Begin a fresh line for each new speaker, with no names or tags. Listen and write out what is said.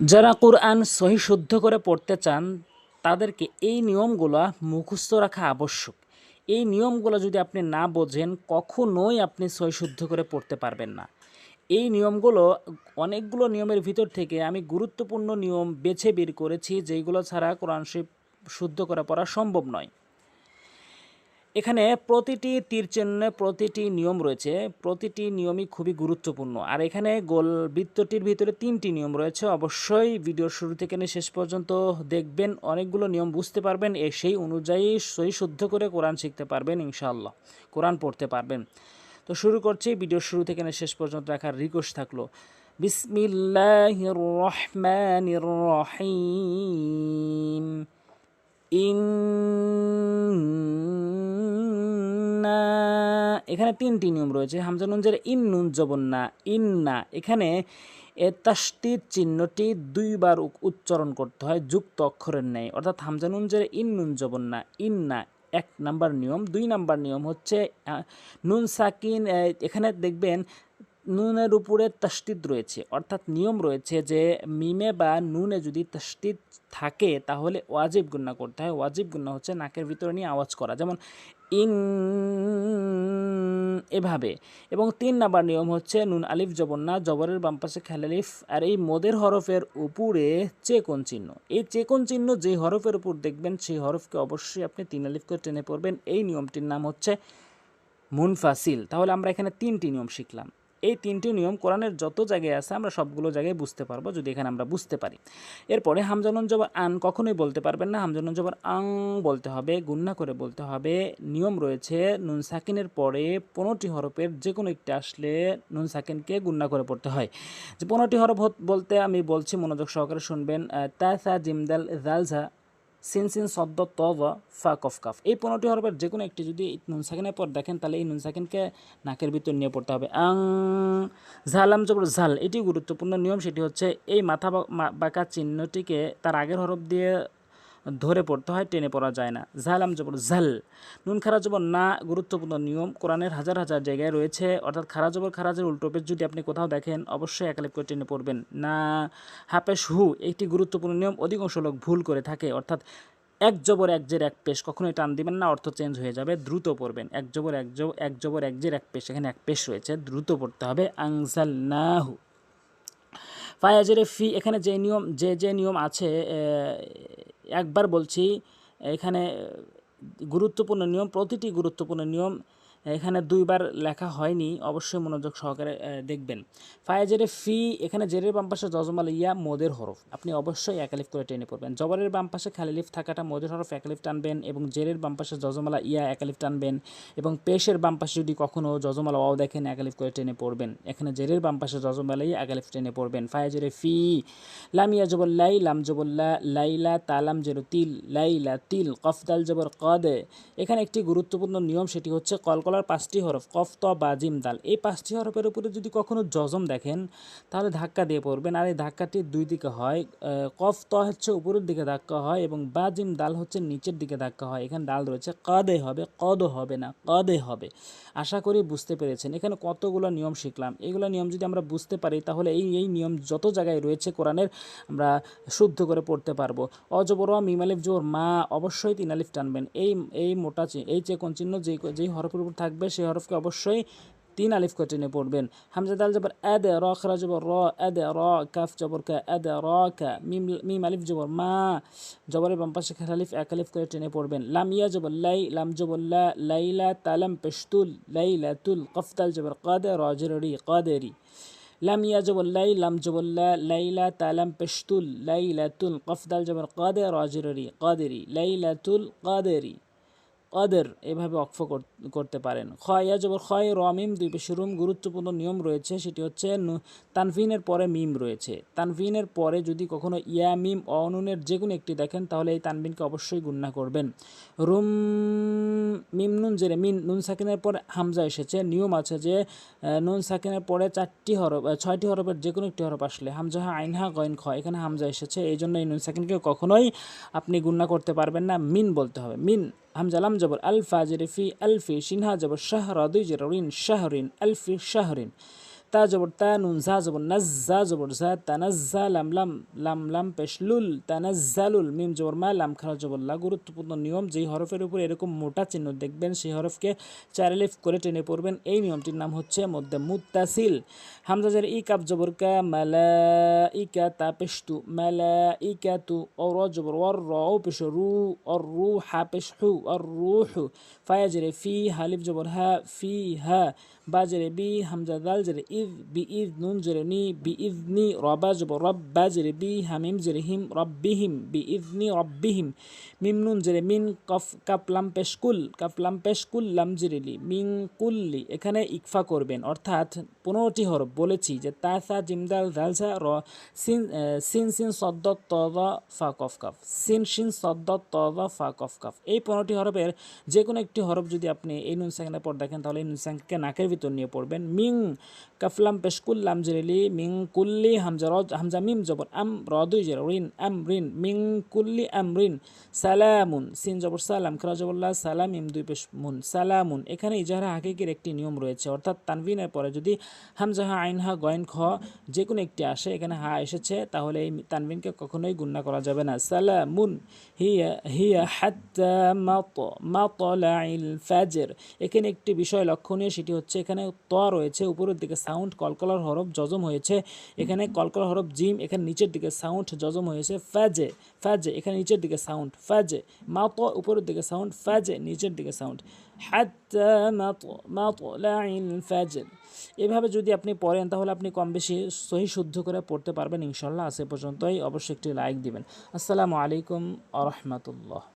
যারা কোরআন সহি শুদ্ধ করে পড়তে চান, তাদেরকে এই নিয়মগুলো মুখস্থ রাখা আবশ্যক। এই নিয়মগুলো যদি আপনি না বোঝেন, কখনোই আপনি সহি শুদ্ধ করে পড়তে পারবেন না। এই নিয়মগুলো, অনেকগুলো নিয়মের ভিতর থেকে আমি গুরুত্বপূর্ণ নিয়ম বেছে বের করেছি, যেইগুলো ছাড়া কোরআন শরীফ শুদ্ধ করে পড়া সম্ভব নয়। এখানে প্রতিটি তীর চিহ্নে প্রতিটি নিয়ম রয়েছে। প্রতিটি নিয়মই খুবই গুরুত্বপূর্ণ। আর এখানে গোল বৃত্তটির ভিতরে তিনটি নিয়ম রয়েছে। অবশ্যই ভিডিওর শুরু থেকে নিয়ে শেষ পর্যন্ত দেখবেন। অনেকগুলো নিয়ম বুঝতে পারবেন। এ সেই অনুযায়ী সই শুদ্ধ করে কোরআন শিখতে পারবেন, ইনশাআল্লাহ। কোরআন পড়তে পারবেন। তো শুরু করছি। ভিডিওর শুরু থেকে শেষ পর্যন্ত রাখার রিকোয়েস্ট থাকল। বিসমিল্লাহির রহমানির রহিম। ইন্না এখানে তিনটি নিয়ম রয়েছে। হামজা নুনজের ইন নুন জবন না ইন্না এখানে এ তাস্তির চিহ্নটি দুইবার উচ্চারণ করতে হয়, যুক্ত অক্ষরের ন্যায়। অর্থাৎ হামজা নুনজের ইন নুন জবন না ইন্না এক নাম্বার নিয়ম। দুই নাম্বার নিয়ম হচ্ছে নুন সাকিন এখানে দেখবেন নুনের উপরে তাস্তিদ রয়েছে। অর্থাৎ নিয়ম রয়েছে যে মিমে বা নুনে যদি তাস্তিদ থাকে, তাহলে ওয়াজিব গুন্না করতে হয়। ওয়াজিব গুন্না হচ্ছে নাকের ভিতরে নিয়ে আওয়াজ করা। যেমন, ইন এভাবে। এবং তিন নাম্বার নিয়ম হচ্ছে নুন আলিফ জবর না, জবরের বাম পাশে খেলালিফ আর এই মদের হরফের উপরে চেকন চিহ্ন। এই চেকন চিহ্ন যে হরফের উপর দেখবেন, সেই হরফকে অবশ্যই আপনি তিন আলিফ করে টেনে পড়বেন। এই নিয়মটির নাম হচ্ছে মুনফাসিল। তাহলে আমরা এখানে তিনটি নিয়ম শিখলাম। এই তিনটি নিয়ম কোরআনের যত জায়গায় আছে, আমরা সবগুলো জায়গায় বুঝতে পারব, যদি এখানে আমরা বুঝতে পারি। এরপরে হামজানুন জবর আন কখনোই বলতে পারবেন না। হামজানুন জবর আং বলতে হবে, গুন্না করে বলতে হবে। নিয়ম রয়েছে, নুন সাকিনের পরে পনেরোটি হরফের যে কোনো একটি আসলে নুন সাকিনকে গুন্না করে পড়তে হয়। যে পনেরোটি হরফ বলতে আমি বলছি, মনোযোগ সহকারে শুনবেন। তাসা জিমদাল জালঝা সিন সিন শব্দ ত ব, ফা, কফ, কাফ। এই পনেরোটি হরফের যে কোনো একটি যদি নুন সাকিনের পর দেখেন, তাহলে এই নুন সাকিনকে নাকের ভিতর নিয়ে পড়তে হবে। আং, ঝালাম জবর ঝাল, এটি গুরুত্বপূর্ণ নিয়ম। সেটি হচ্ছে এই মাথা বাঁকা চিহ্নটিকে তার আগের হরফ দিয়ে ধরে পড়তে হয়, টেনে পড়া যায় না। ঝালাম জবর ঝাল। নুন খারা জবর না, গুরুত্বপূর্ণ নিয়ম। কোরআনের হাজার হাজার জায়গায় রয়েছে। অর্থাৎ খারা জবর খারাজের উল্টোপের যদি আপনি কোথাও দেখেন, অবশ্যই একালিপ করে টেনে পড়বেন। না, হাপেশ হু, একটি গুরুত্বপূর্ণ নিয়ম। অধিকাংশ লোক ভুল করে থাকে। অর্থাৎ এক জবর, এক জের, এক পেশ। কখনোই টান দিবেন না, অর্থ চেঞ্জ হয়ে যাবে। দ্রুত পড়বেন। এক জবর, এক জব, এক জবর, এক জের, এক পেশ। এখানে এক পেশ রয়েছে। দ্রুত পড়তে হবে। আংজাল নাহু ফায়াজের ফি, এখানে যে নিয়ম, যে যে নিয়ম আছে একবার বলছি এখানে গুরুত্বপূর্ণ নিয়ম প্রতিটি গুরুত্বপূর্ণ নিয়ম এখানে দুইবার লেখা হয়নি, অবশ্যই মনোযোগ সহকারে দেখবেন। ফায়াজের ফি, এখানে জেরের বাম পাশে জজমাল ইয়া, মোদের হরফ। আপনি অবশ্যই একালিফ করে টেনে পড়বেন। জবরের বাম পাশে খালিলিফ থাকাটা মোদের হরফ একালিফ টানবেন এবং জেরের বাম পাশে জজমালা ইয়া একালিফ টানবেন এবং পেশের বাম পাশে যদি কখনও জজমালা ওয়াও দেখেন একালিফ করে টেনে পড়বেন। এখানে জেরের বাম পাশে জজমালা ইয়া একালিফ টেনে পড়বেন। ফায়াজের ফি লামিয়া জবর লাই, লাম জবল্লা লাইলা তালাম জেরো তিল, লাইলা তিল, কফদাল জবর কদে। এখানে একটি গুরুত্বপূর্ণ নিয়ম, সেটি হচ্ছে কলকলার পাঁচটি হরফ, কফ, ত, বা, জিম, দাল। এই পাঁচটি হরফের উপরে যদি কখনো জজম দেখেন, তাহলে ধাক্কা দিয়ে পড়বেন। আর এই ধাক্কাটি দুই দিকে হয় কফ, ত হচ্ছে উপরের দিকে ধাক্কা হয় এবং বা, জিম, দাল হচ্ছে নিচের দিকে ধাক্কা হয়। এখানে ডাল রয়েছে, কদে হবে, কদ হবে না, কদে হবে। আশা করি বুঝতে পেরেছেন। এখানে কতগুলো নিয়ম শিখলাম। এইগুলো নিয়ম যদি আমরা বুঝতে পারি, তাহলে এই এই নিয়ম যত জায়গায় রয়েছে কোরআনের, আমরা শুদ্ধ করে পড়তে পারব। অজবর মিমালিফ জোর, মা, অবশ্যই তিন আলিফ টানবেন। এই এই মোটা এই চেকন চিহ্ন যেই যেই হরফের উপর থাকবে, সেই হরফকে অবশ্যই তিন আলিফ করে টেনে পড়বেন। হামজা দাল জবর আদ র খরা জবর, র আদ র, কাফ, জবর, কা আদ র, কা, মিম মিম, আলিফ, জবর, মা, জবরের বাম পাশে খেলা আলিফ, এক আলিফ করে টেনে পড়বেন। লাম, ইয়া, জবর, লাই, লাম, জবর, লা, লাইলা, তালাম, পেশতুল লাইলা তুল কফতাল, জবর, কাদে, রজরি কাদেরি। লাম, ইয়া, জবর, লাই, লাম, জবর, লা, লাইলা, তালাম, পেশতুল লাইলা তুল কফদাল জবর, কাদে, রজরি কাদেরি। লাইলা তুল কাদেরি। কদের এভাবে অক্ষ কর- করতে পারেন? খয়া, জবর খয় রমিম দুই পেশে রুম গুরুত্বপূর্ণ নিয়ম রয়েছে, সেটি হচ্ছে তানভিনের পরে মিম রয়েছে। তানভিনের পরে যদি কখনো ইয়া, মিম, অনুনের যে কোনো একটি দেখেন, তাহলে এই তানভিনকে অবশ্যই গুণনা করবেন। রুম, মিম নুন জেরে মিন নুন সাকিনের পরে হামজা এসেছে। নিয়ম আছে যে নুন সাকিনের পরে চারটি হরফ ছয়টি হরফের যে কোনো একটি হরফ আসলে, হামজা হা আইনহা গয়ন খ, এখানে হামজা এসেছে। এই জন্য এই নুন সাকিনকে কখনোই আপনি গুণনা করতে পারবেন না, মিন বলতে হবে। মিন, হামজা, লাম, জবর আলফা ফাজির ফি, আলফি, সিনহা, জবর, শাহরা, দুই, জের, রিন, শাহরিন, আলফি, শাহরিন। তা জবর তা নুন জা জবর নাজ্জা জবর জা তানাজ্জা লাম লাম লাম লাম পেশলুল তানাজ্জালুল মিম জবর মা লাম খারা জবর লা গুরুত্বপূর্ণ নিয়ম যেই হরফের উপর এরকম মোটা চিহ্ন দেখবেন, সেই হরফকে চারিলিফ করে টেনে পড়বেন, এই নিয়মটির নাম হচ্ছে মধ্যে মুত্তাসিল। হামজাজের ই কাপ জবর কা মালা ইকা তা পেশতু মালা ইকা তু, অর জবর ওর র পেশ রু, অর রু, হা পেশ হু, অর রু হু। ফায়াজরে ফি, হালিফ জবর হা, ফি হা বাজরে বি, হামজা দাল জরে ইদ জবর রব বাজরে বি হামিম জরে হিম রব্বিহিম বি ইদ নি রব্বিহিম মিম নুন জরে কফ কাপ লাম পেশকুল কাপ লাম পেশকুল লাম জেরেলি মিন কুল্লি এখানে ইকফা করবেন। অর্থাৎ পনেরোটি হরফ বলেছি যে তা সা জিমদাল জালসা র, সিন সিন সিন, সদ্দ তদা ফা, কফ, কাফ। সিন সিন, সদ্দ তদা ফা, কফ, কাফ। এই পনেরোটি হরফের যে কোনো একটি হরফ যদি আপনি এই নুন সাইনের পর দেখেন তাহলে এই নুন সাইনকে নাকের ভিতর নিয়ে পড়বেন। মিং কাফলাম পেশকুল লাম জেরেলি মিং কুল্লি হামজা রজ হামজা মিম জবর আম রদুই জের রিন আম রিন মিং কুল্লি আম রিন সালামুন সিন জবর সালাম খরা জবরল্লাহ সালাম ইম দুই পেশ মুন সালামুন এখানে ইজাহারা হাকিকের একটি নিয়ম রয়েছে। অর্থাৎ তানভিনের পরে যদি হামজাহা আইনহা গয়েন খ যে কোনো একটি আসে, এখানে হা এসেছে, তাহলে এই তানভিনকে কখনোই গুণনা করা যাবে না। সালামুন। হিয়া হিয়া হাত্তা মাত, মাতলাইল ফাজর। এখানে একটি বিষয় লক্ষণীয়, সেটি হচ্ছে এখানে ত রয়েছে, উপরের দিকে সাউন্ড কলকলার হরফ জজম হয়েছে। এখানে কলকলার হরফ জিম, এখানে নিচের দিকে সাউন্ড জজম হয়েছে। ফ্যাজে ফ্যাজে, এখানে নিচের দিকে সাউন্ড ফাজে মাত, উপরের দিকে সাউন্ড ফ্যাজে, নিচের দিকে সাউন্ড এভাবে যদি আপনি পড়েন, তাহলে আপনি কম বেশি সহি শুদ্ধ করে পড়তে পারবেন ইনশাল্লাহ এ পর্যন্তই। অবশ্যই একটি লাইক দিবেন। আসসালামু আলাইকুম আ